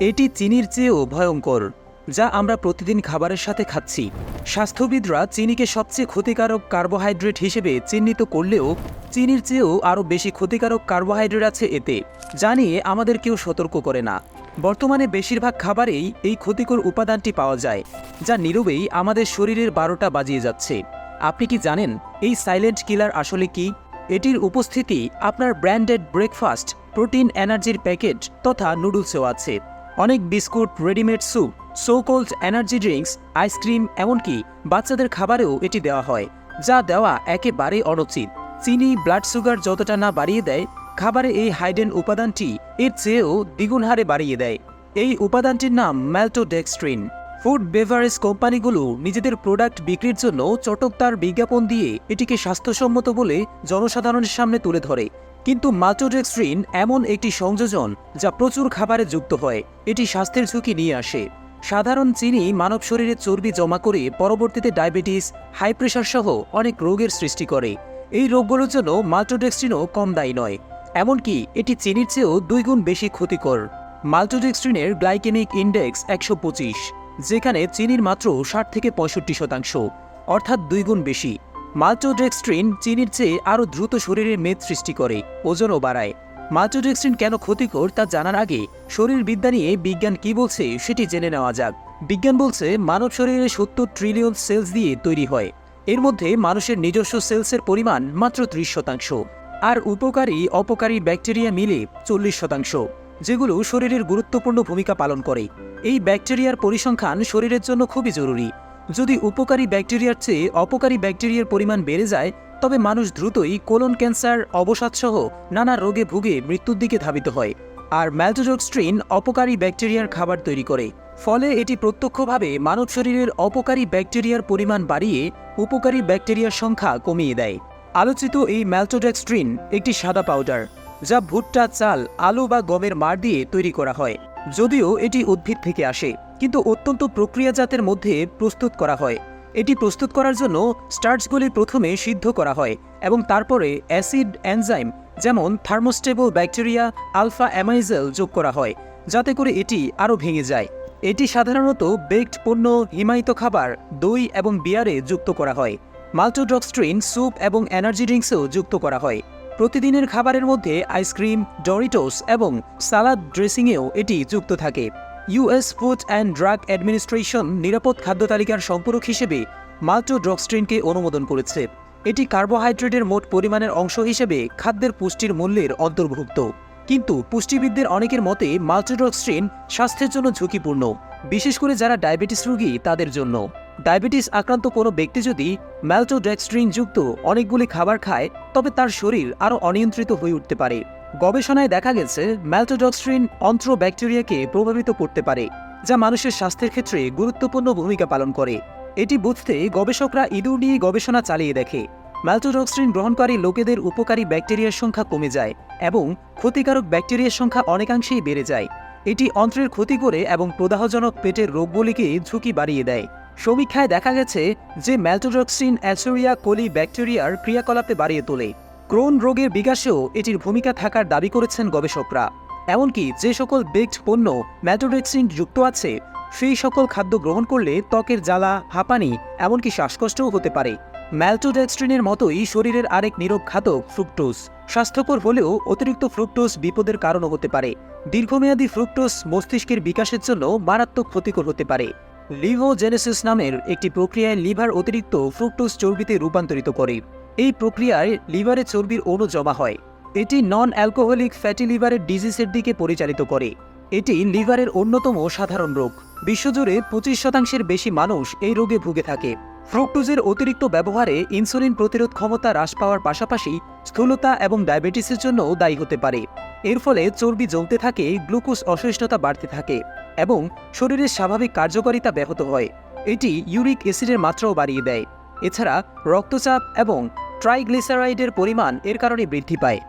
এটি চিনির চেয়েও ভয়ঙ্কর, যা আমরা প্রতিদিন খাবারের সাথে খাচ্ছি। স্বাস্থ্যবিদরা চিনিকে সবচেয়ে ক্ষতিকারক কার্বোহাইড্রেট হিসেবে চিহ্নিত করলেও চিনির চেয়েও আরও বেশি ক্ষতিকারক কার্বোহাইড্রেট আছে এতে, যা নিয়ে আমাদের কেউ সতর্ক করে না। বর্তমানে বেশিরভাগ খাবারেই এই ক্ষতিকর উপাদানটি পাওয়া যায়, যা নীরবেই আমাদের শরীরের বারোটা বাজিয়ে যাচ্ছে। আপনি কি জানেন এই সাইলেন্ট কিলার আসলে কি? এটির উপস্থিতি আপনার ব্র্যান্ডেড ব্রেকফাস্ট, প্রোটিন এনার্জির প্যাকেট তথা নুডলসেও আছে। অনেক biscuit, readymade soup so called energy drinks ice cream এমনকি বাচ্চাদের খাবারেও এটি দেওয়া হয়, যা দেওয়া একেবারে অনুচিত। চিনি ব্লাড সুগার যতটা না বাড়িয়ে দেয়, খাবারে এই হাইডেন উপাদানটি এর চেয়েও দ্বিগুণ হারে বাড়িয়ে দেয়। এই উপাদানটির নাম ম্যালটোডেক্সট্রিন ফুড বেভারেজ কোম্পানিগুলো নিজেদের প্রোডাক্ট বিক্রির জন্য চটকদার বিজ্ঞাপন দিয়ে এটিকে স্বাস্থ্যসম্মত বলে জনসাধারণের সামনে তুলে ধরে। কিন্তু মাল্টোডেক্সট্রিন এমন একটি সংযোজন যা প্রচুর খাবারে যুক্ত হয়। এটি স্বাস্থ্যের ঝুঁকি নিয়ে আসে। সাধারণ চিনি মানব শরীরে চর্বি জমা করে পরবর্তীতে ডায়াবেটিস, হাই প্রেশার সহ অনেক রোগের সৃষ্টি করে। এই রোগগুলোর জন্য মাল্টোডেক্সট্রিনও কম দায়ী নয়। এমনকি এটি চিনির চেয়েও দুই গুণ বেশি ক্ষতিকর। মাল্টোডেক্সট্রিনের গ্লাইকেমিক ইন্ডেক্স একশো পঁচিশ, যেখানে চিনির মাত্র ষাট থেকে পঁয়ষট্টি শতাংশ, অর্থাৎ দুই গুণ বেশি। মাল্টোডেক্সট্রিন চিনির চেয়ে আরও দ্রুত শরীরে মেদ সৃষ্টি করে, ওজনও বাড়ায়। মাল্টোডেক্সট্রিন কেন ক্ষতিকর তা জানার আগে শরীরবিদ্যা নিয়ে বিজ্ঞান কি বলছে সেটি জেনে নেওয়া যাক। বিজ্ঞান বলছে মানব শরীরে সত্তর ট্রিলিয়ন সেলস দিয়ে তৈরি হয়। এর মধ্যে মানুষের নিজস্ব সেলসের পরিমাণ মাত্র ত্রিশ শতাংশ। আর উপকারী, অপকারী ব্যাকটেরিয়া মিলে চল্লিশ শতাংশ, যেগুলো শরীরের গুরুত্বপূর্ণ ভূমিকা পালন করে। এই ব্যাকটেরিয়ার পরিসংখ্যান শরীরের জন্য খুবই জরুরি। যদি উপকারী ব্যাকটেরিয়ার চেয়ে অপকারী ব্যাকটেরিয়ার পরিমাণ বেড়ে যায়, তবে মানুষ দ্রুতই কোলন ক্যান্সার, অবসাদসহ নানা রোগে ভুগে মৃত্যুর দিকে ধাবিত হয় আর ম্যালটোডক্সট্রিন অপকারী ব্যাকটেরিয়ার খাবার তৈরি করে। ফলে এটি প্রত্যক্ষভাবে মানব শরীরের অপকারী ব্যাকটেরিয়ার পরিমাণ বাড়িয়ে উপকারী ব্যাকটেরিয়ার সংখ্যা কমিয়ে দেয়। আলোচিত এই ম্যালটোডেক্সট্রিন একটি সাদা পাউডার, যা ভুট্টা, চাল, আলু বা গমের মার দিয়ে তৈরি করা হয়, যদিও এটি উদ্ভিদ থেকে আসে। কিন্তু অত্যন্ত প্রক্রিয়াজাতের মধ্যে প্রস্তুত করা হয়। এটি প্রস্তুত করার জন্য স্টার্চগুলি প্রথমে সিদ্ধ করা হয় এবং তারপরে অ্যাসিড এনজাইম, যেমন থার্মোস্টেবল ব্যাকটেরিয়া, আলফা অ্যামাইজেল যোগ করা হয়, যাতে করে এটি আরও ভেঙে যায়। এটি সাধারণত বেকড পণ্য, হিমায়িত খাবার, দই এবং বিয়ারে যুক্ত করা হয়। মাল্টোডক্সট্রিন, স্যুপ এবং এনার্জি ড্রিঙ্কসেও যুক্ত করা হয়। প্রতিদিনের খাবারের মধ্যে আইসক্রিম, ডরিটোস এবং সালাদ ড্রেসিংয়েও এটি যুক্ত থাকে। US food and drug administration নিরাপদ খাদ্য তালিকার সম্পূরক হিসেবে মাল্টো মাল্টোড্রক্সট্রিনকে অনুমোদন করেছে। এটি কার্বোহাইড্রেটের মোট পরিমাণের অংশ হিসেবে খাদ্যের পুষ্টির মূল্যের অন্তর্ভুক্ত। কিন্তু পুষ্টিবিদদের অনেকের মতে মাল্টোড্রক্সট্রিন স্বাস্থ্যের জন্য ঝুঁকিপূর্ণ, বিশেষ করে যারা ডায়াবেটিস রোগী তাদের জন্য। ডায়াবেটিস আক্রান্ত কোনো ব্যক্তি যদি ম্যালটোডেক্সট্রিন যুক্ত অনেকগুলি খাবার খায়, তবে তার শরীর আরও অনিয়ন্ত্রিত হয়ে উঠতে পারে। গবেষণায় দেখা গেছে ম্যালটোডক্সট্রিন অন্ত্র ব্যাকটেরিয়াকে প্রভাবিত করতে পারে, যা মানুষের স্বাস্থ্যের ক্ষেত্রে গুরুত্বপূর্ণ ভূমিকা পালন করে। এটি বুঝতে গবেষকরা ইঁদুর নিয়ে গবেষণা চালিয়ে দেখে ম্যালটোডক্সট্রিন গ্রহণকারী লোকেদের উপকারী ব্যাকটেরিয়ার সংখ্যা কমে যায় এবং ক্ষতিকারক ব্যাকটেরিয়ার সংখ্যা অনেকাংশেই বেড়ে যায়। এটি অন্ত্রের ক্ষতি করে এবং প্রদাহজনক পেটের রোগগুলিকে ঝুঁকি বাড়িয়ে দেয়। সমীক্ষায় দেখা গেছে যে ম্যালটোডক্সিন অ্যাসোরিয়া কোলি ব্যাকটেরিয়ার ক্রিয়াকলাপে বাড়িয়ে তোলে। ক্রোন রোগের বিকাশেও এটির ভূমিকা থাকার দাবি করেছেন গবেষকরা। এমনকি যে সকল বেকড পণ্য ম্যাটোডেক্সিন যুক্ত আছে, সেই সকল খাদ্য গ্রহণ করলে ত্বকের জ্বালা, হাঁপানি, এমনকি শ্বাসকষ্টও হতে পারে। ম্যালটোডেক্সট্রিনের মতোই শরীরের আরেক নীরব ঘাতক ফ্রুক্টোজ। স্বাস্থ্যকর হলেও অতিরিক্ত ফ্রুক্টোজ বিপদের কারণও হতে পারে। দীর্ঘমেয়াদী ফ্রুক্টোজ মস্তিষ্কের বিকাশের জন্য মারাত্মক ক্ষতিকর হতে পারে। লিভোজেনেসিস নামের একটি প্রক্রিয়ায় লিভার অতিরিক্ত ফ্রুক্টোজ চর্বিতে রূপান্তরিত করে। এই প্রক্রিয়ায় লিভারে চর্বির অণু জমা হয়। এটি নন অ্যালকোহলিক ফ্যাটি লিভারের ডিজিজের দিকে পরিচালিত করে। এটি লিভারের অন্যতম সাধারণ রোগ। বিশ্বজুড়ে পঁচিশ শতাংশের বেশি মানুষ এই রোগে ভুগে থাকে। ফ্রুক্টোজের অতিরিক্ত ব্যবহারে ইনসুলিন প্রতিরোধ ক্ষমতা হ্রাস পাওয়ার পাশাপাশি স্থূলতা এবং ডায়াবেটিসের জন্যও দায়ী হতে পারে। এর ফলে চর্বি জমতে থাকে, গ্লুকোজ অসহিষ্ণুতা বাড়তে থাকে এবং শরীরের স্বাভাবিক কার্যকারিতা ব্যাহত হয়। এটি ইউরিক অ্যাসিডের মাত্রাও বাড়িয়ে দেয়। এছাড়া রক্তচাপ এবং ট্রাইগ্লিসারাইডের পরিমাণ এর কারণে বৃদ্ধি পায়।